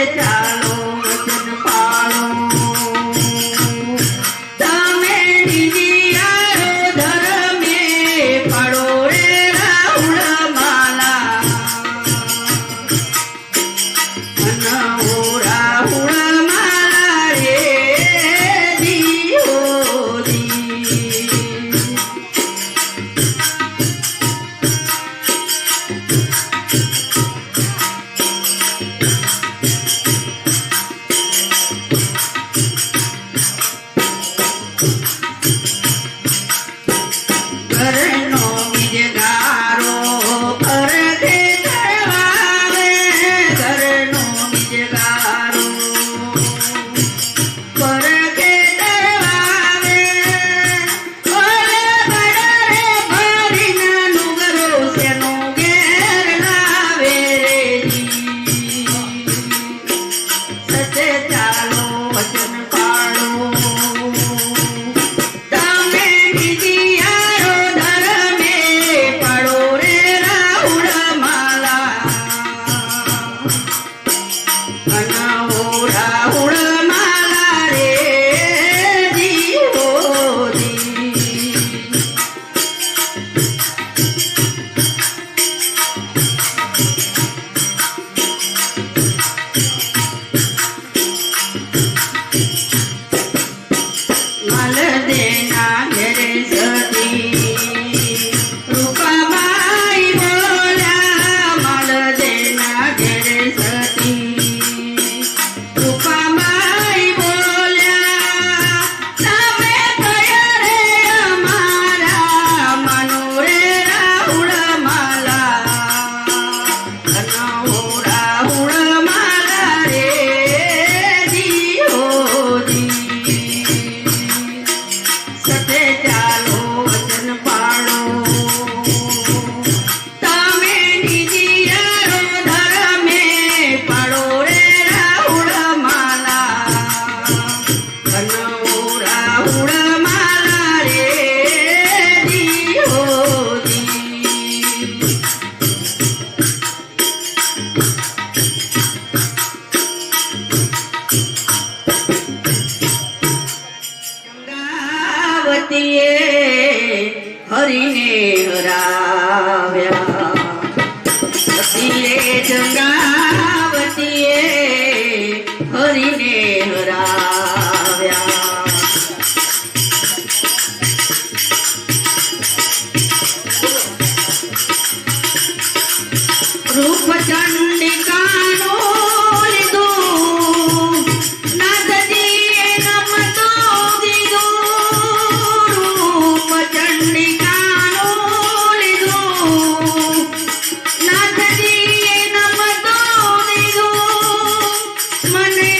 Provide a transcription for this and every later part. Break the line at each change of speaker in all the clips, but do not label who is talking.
સતે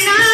ना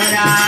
હરિને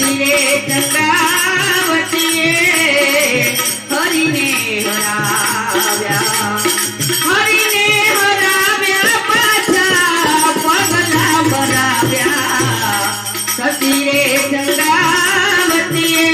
વતીએ ચંદા વતીએ હરિને હરાવ્યા હરિને પગલા ભરાવ્યા. સતી રે ચંદા વતીએ